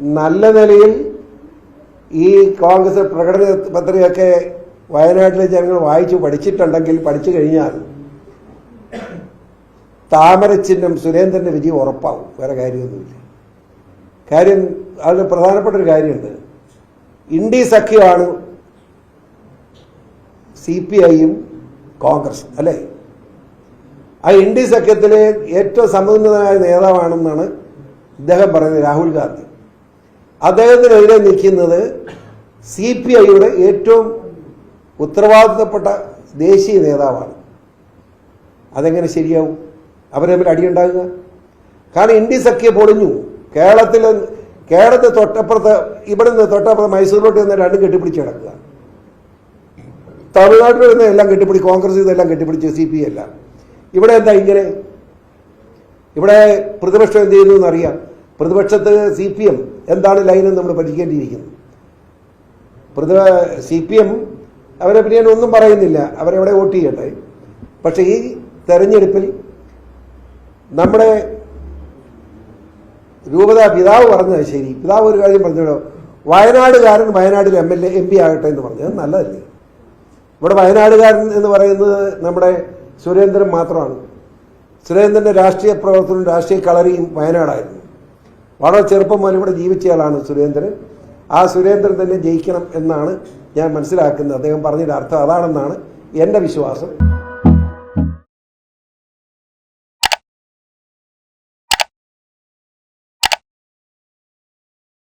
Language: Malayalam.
നല്ല നിലയിൽ ഈ കോൺഗ്രസ് പ്രകടന പത്രികയൊക്കെ വയനാട്ടിലെ ജനങ്ങൾ വായിച്ചു പഠിച്ചിട്ടുണ്ടെങ്കിൽ പഠിച്ചു കഴിഞ്ഞാൽ താമരച്ചിഹ്നം സുരേന്ദ്രന്റെ വിജയം ഉറപ്പാവും. വേറെ കാര്യമൊന്നുമില്ല. കാര്യം അതിൽ പ്രധാനപ്പെട്ട ഒരു കാര്യമുണ്ട്. ഇൻഡി സഖ്യമാണ് സി പി ഐയും കോൺഗ്രസും അല്ലേ? ആ ഇൻഡി സഖ്യത്തിലെ ഏറ്റവും സമുന്നതനായ നേതാവാണെന്നാണ് ഇദ്ദേഹം പറയുന്നത് രാഹുൽ ഗാന്ധി. അദ്ദേഹത്തിനെതിരെ നിൽക്കുന്നത് സി പി ഐയുടെ ഏറ്റവും ഉത്തരവാദിത്തപ്പെട്ട ദേശീയ നേതാവാണ്. അതെങ്ങനെ ശരിയാവും? അവരെ തമ്മിൽ അടിയുണ്ടാകുക? കാരണം ഇന്ത്യ സഖ്യ പൊളിഞ്ഞു. കേരളത്തിൽ കേരളത്തിൽ തൊട്ടപ്പുറത്ത് ഇവിടെ നിന്ന് തൊട്ടപ്പുറത്ത് മൈസൂരിലോട്ട് നിന്ന് രണ്ടും കെട്ടിപ്പിടിച്ച് കിടക്കുക തമിഴ്നാട്ടിൽ നിന്ന് എല്ലാം കെട്ടിപ്പിടി കോൺഗ്രസ് ഇതെല്ലാം കെട്ടിപ്പിടിച്ച് സി പി എല്ലാം ഇവിടെ എന്താ ഇങ്ങനെ? ഇവിടെ പ്രതിപക്ഷം എന്ത് ചെയ്യുന്നു എന്നറിയാം. പ്രതിപക്ഷത്ത് സി പി എം എന്താണ് ലൈനെന്ന് നമ്മൾ പഠിക്കേണ്ടിയിരിക്കുന്നു. പ്രതി സി പി എം അവരെ പിന്നെ ഞാൻ ഒന്നും പറയുന്നില്ല. അവരെവിടെ വോട്ട് ചെയ്യട്ടെ? പക്ഷേ ഈ തെരഞ്ഞെടുപ്പിൽ നമ്മുടെ രൂപത പിതാവ് പറഞ്ഞത് ശരി. പിതാവ് ഒരു കാര്യം പറഞ്ഞല്ലോ വയനാടുകാരൻ വയനാട്ടിൽ M L A M P ആകട്ടെ എന്ന് പറഞ്ഞത് നല്ലതല്ലേ? ഇവിടെ വയനാടുകാരൻ എന്ന് പറയുന്നത് നമ്മുടെ സുരേന്ദ്രൻ മാത്രമാണ്. സുരേന്ദ്രന്റെ രാഷ്ട്രീയ പ്രവർത്തനവും രാഷ്ട്രീയ കളറിയും വയനാടായിരുന്നു. വളരെ ചെറുപ്പം മുതൽ ഇവിടെ ജീവിച്ചയാളാണ് സുരേന്ദ്രൻ. ആ സുരേന്ദ്രൻ തന്നെ ജയിക്കണം എന്നാണ് ഞാൻ മനസ്സിലാക്കുന്നത്. അദ്ദേഹം പറഞ്ഞതിന്റെ അർത്ഥം അതാണെന്നാണ് എന്റെ വിശ്വാസം.